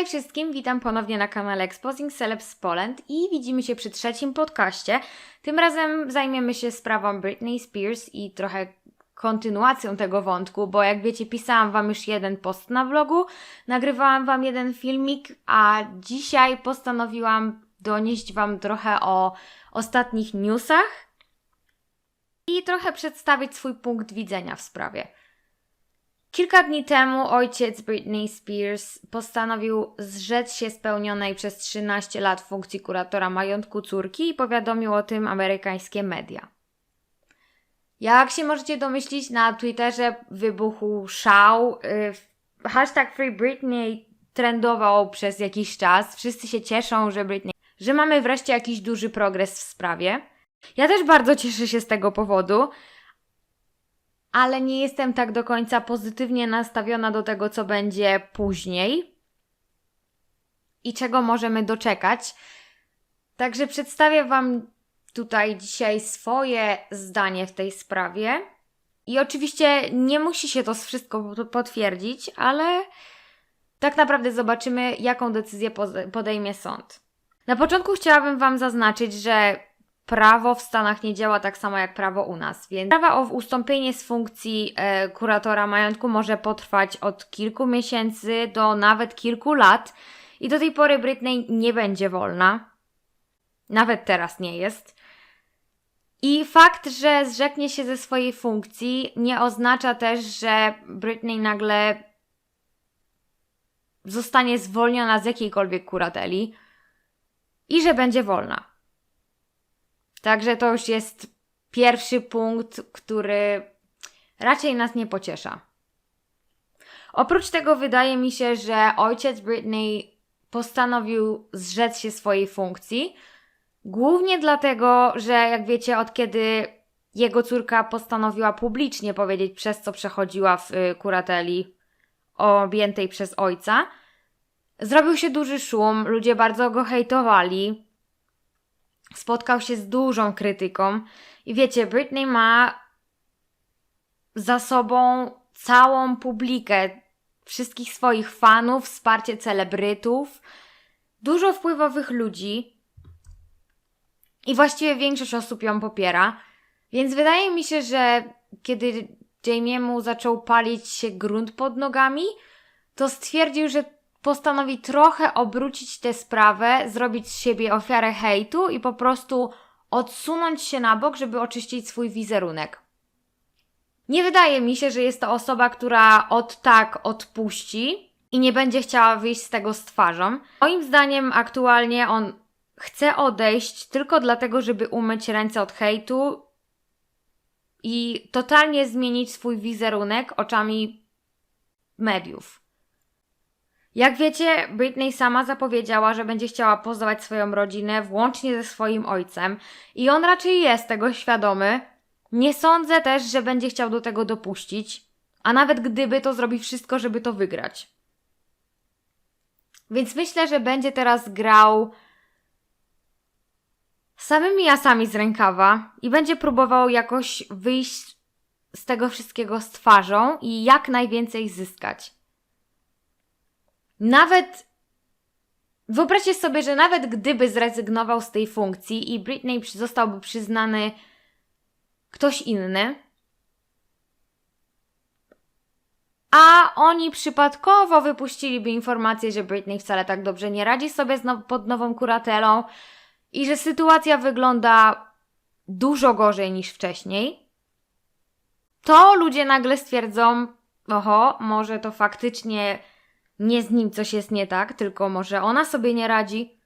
Hej wszystkim, witam ponownie na kanale Exposing Celebs Poland i widzimy się przy trzecim podcaście. Tym razem zajmiemy się sprawą Britney Spears i trochę kontynuacją tego wątku, bo jak wiecie, pisałam Wam już jeden post na vlogu, nagrywałam Wam jeden filmik, a dzisiaj postanowiłam donieść Wam trochę o ostatnich newsach i trochę przedstawić swój punkt widzenia w sprawie. Kilka dni temu ojciec Britney Spears postanowił zrzec się spełnionej przez 13 lat funkcji kuratora majątku córki i powiadomił o tym amerykańskie media. Jak się możecie domyślić, na Twitterze wybuchł szał. Yy, hashtag Free Britney trendował przez jakiś czas. Wszyscy się cieszą, że Britney, że mamy wreszcie jakiś duży progres w sprawie. Ja też bardzo cieszę się z tego powodu, ale nie jestem tak do końca pozytywnie nastawiona do tego, co będzie później i czego możemy doczekać. Także przedstawię Wam tutaj dzisiaj swoje zdanie w tej sprawie. I oczywiście nie musi się to wszystko potwierdzić, ale tak naprawdę zobaczymy, jaką decyzję podejmie sąd. Na początku chciałabym Wam zaznaczyć, że prawo w Stanach nie działa tak samo jak prawo u nas, więc sprawa o ustąpienie z funkcji e, kuratora majątku może potrwać od kilku miesięcy do nawet kilku lat i do tej pory Britney nie będzie wolna. Nawet teraz nie jest. I fakt, że zrzeknie się ze swojej funkcji, nie oznacza też, że Britney nagle zostanie zwolniona z jakiejkolwiek kurateli i że będzie wolna. Także to już jest pierwszy punkt, który raczej nas nie pociesza. Oprócz tego wydaje mi się, że ojciec Britney postanowił zrzec się swojej funkcji, głównie dlatego, że jak wiecie, od kiedy jego córka postanowiła publicznie powiedzieć, przez co przechodziła w y, kurateli objętej przez ojca, zrobił się duży szum, ludzie bardzo go hejtowali, spotkał się z dużą krytyką. I wiecie, Britney ma za sobą całą publikę, wszystkich swoich fanów, wsparcie celebrytów, dużo wpływowych ludzi. I właściwie większość osób ją popiera. Więc wydaje mi się, że kiedy Jamiemu zaczął palić się grunt pod nogami, to stwierdził, że postanowi trochę obrócić tę sprawę, zrobić z siebie ofiarę hejtu i po prostu odsunąć się na bok, żeby oczyścić swój wizerunek. Nie wydaje mi się, że jest to osoba, która od tak odpuści i nie będzie chciała wyjść z tego z twarzą. Moim zdaniem aktualnie on chce odejść tylko dlatego, żeby umyć ręce od hejtu i totalnie zmienić swój wizerunek oczami mediów. Jak wiecie, Britney sama zapowiedziała, że będzie chciała pozwać swoją rodzinę włącznie ze swoim ojcem i on raczej jest tego świadomy. Nie sądzę też, że będzie chciał do tego dopuścić, a nawet gdyby, to zrobi wszystko, żeby to wygrać. Więc myślę, że będzie teraz grał samymi jasami z rękawa i będzie próbował jakoś wyjść z tego wszystkiego z twarzą i jak najwięcej zyskać. Nawet wyobraźcie sobie, że nawet gdyby zrezygnował z tej funkcji i Britney zostałby przyznany ktoś inny, a oni przypadkowo wypuściliby informację, że Britney wcale tak dobrze nie radzi sobie now pod nową kuratelą i że sytuacja wygląda dużo gorzej niż wcześniej, to ludzie nagle stwierdzą, oho, może to faktycznie nie z nim coś jest nie tak, tylko może ona sobie nie radzi.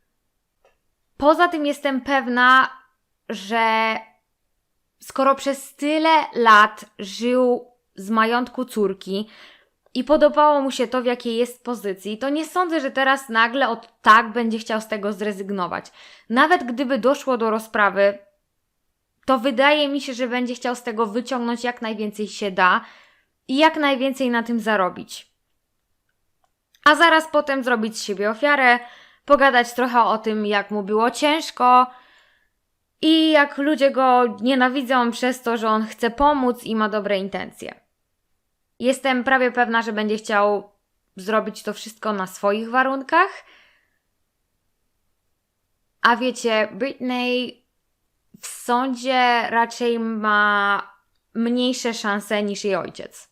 Poza tym jestem pewna, że skoro przez tyle lat żył z majątku córki i podobało mu się to, w jakiej jest pozycji, to nie sądzę, że teraz nagle od tak będzie chciał z tego zrezygnować. Nawet gdyby doszło do rozprawy, to wydaje mi się, że będzie chciał z tego wyciągnąć jak najwięcej się da i jak najwięcej na tym zarobić a zaraz potem zrobić z siebie ofiarę, pogadać trochę o tym, jak mu było ciężko i jak ludzie go nienawidzą przez to, że on chce pomóc i ma dobre intencje. Jestem prawie pewna, że będzie chciał zrobić to wszystko na swoich warunkach. A wiecie, Britney w sądzie raczej ma mniejsze szanse niż jej ojciec.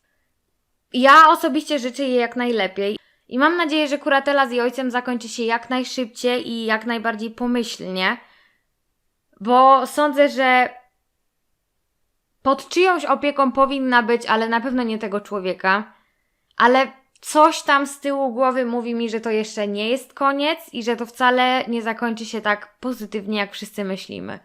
Ja osobiście życzę jej jak najlepiej i mam nadzieję, że kuratela z jej ojcem zakończy się jak najszybciej i jak najbardziej pomyślnie, bo sądzę, że pod czyjąś opieką powinna być, ale na pewno nie tego człowieka. Ale coś tam z tyłu głowy mówi mi, że to jeszcze nie jest koniec i że to wcale nie zakończy się tak pozytywnie, jak wszyscy myślimy.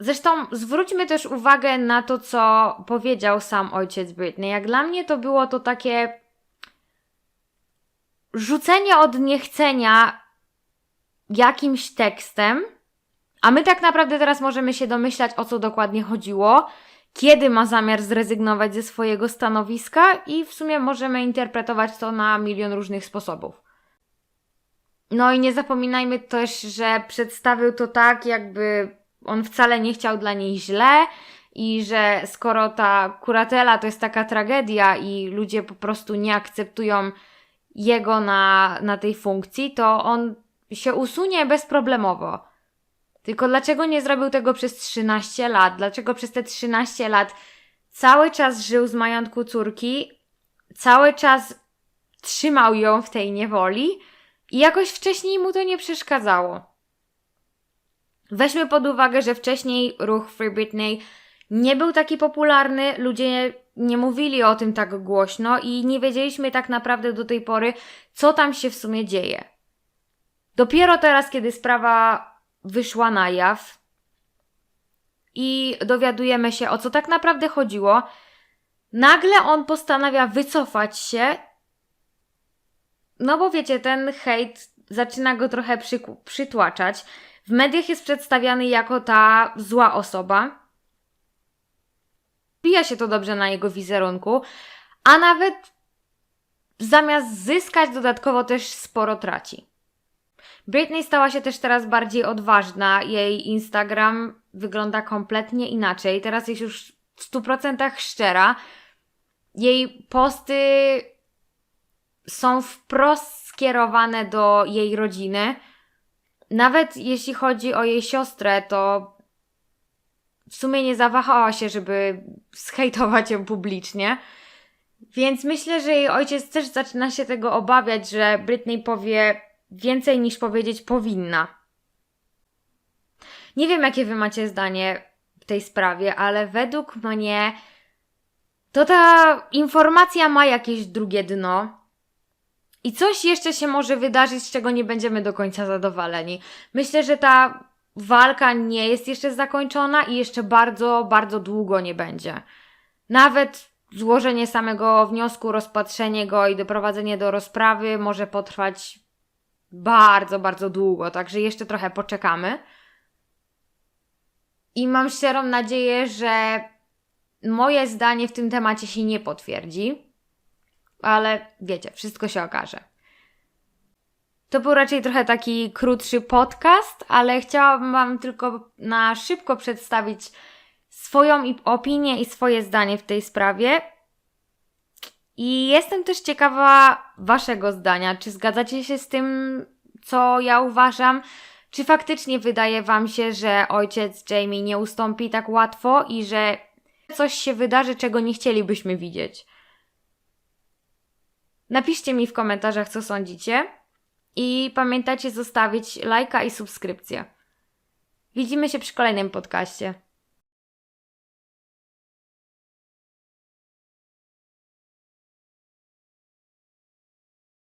Zresztą zwróćmy też uwagę na to, co powiedział sam ojciec Britney. Jak dla mnie to było to takie rzucenie od niechcenia jakimś tekstem, a my tak naprawdę teraz możemy się domyślać, o co dokładnie chodziło, kiedy ma zamiar zrezygnować ze swojego stanowiska, i w sumie możemy interpretować to na milion różnych sposobów. No i nie zapominajmy też, że przedstawił to tak, jakby on wcale nie chciał dla niej źle i że skoro ta kuratela to jest taka tragedia i ludzie po prostu nie akceptują jego na, na tej funkcji, to on się usunie bezproblemowo. Tylko dlaczego nie zrobił tego przez 13 lat? Dlaczego przez te 13 lat cały czas żył z majątku córki, cały czas trzymał ją w tej niewoli i jakoś wcześniej mu to nie przeszkadzało? Weźmy pod uwagę, że wcześniej ruch Free Britney nie był taki popularny, ludzie nie mówili o tym tak głośno i nie wiedzieliśmy tak naprawdę do tej pory, co tam się w sumie dzieje. Dopiero teraz, kiedy sprawa wyszła na jaw i dowiadujemy się, o co tak naprawdę chodziło, nagle on postanawia wycofać się. No bo wiecie, ten hejt zaczyna go trochę przytłaczać. W mediach jest przedstawiany jako ta zła osoba. Pija się to dobrze na jego wizerunku, a nawet zamiast zyskać dodatkowo też sporo traci. Britney stała się też teraz bardziej odważna. Jej Instagram wygląda kompletnie inaczej. Teraz jest już w 100% szczera. Jej posty są wprost skierowane do jej rodziny. Nawet jeśli chodzi o jej siostrę, to w sumie nie zawahała się, żeby zhejtować ją publicznie. Więc myślę, że jej ojciec też zaczyna się tego obawiać, że Britney powie więcej niż powiedzieć powinna. Nie wiem, jakie wy macie zdanie w tej sprawie, ale według mnie to ta informacja ma jakieś drugie dno. I coś jeszcze się może wydarzyć, z czego nie będziemy do końca zadowoleni. Myślę, że ta walka nie jest jeszcze zakończona i jeszcze bardzo, bardzo długo nie będzie. Nawet złożenie samego wniosku, rozpatrzenie go i doprowadzenie do rozprawy może potrwać bardzo, bardzo długo, także jeszcze trochę poczekamy. I mam szczerą nadzieję, że moje zdanie w tym temacie się nie potwierdzi, ale wiecie, wszystko się okaże. To był raczej trochę taki krótszy podcast, ale chciałabym Wam tylko na szybko przedstawić swoją opinię i swoje zdanie w tej sprawie. I jestem też ciekawa Waszego zdania. Czy zgadzacie się z tym, co ja uważam? Czy faktycznie wydaje Wam się, że ojciec Jamie nie ustąpi tak łatwo i że coś się wydarzy, czego nie chcielibyśmy widzieć? Napiszcie mi w komentarzach, co sądzicie. I pamiętajcie zostawić lajka i subskrypcję. Widzimy się przy kolejnym podcaście.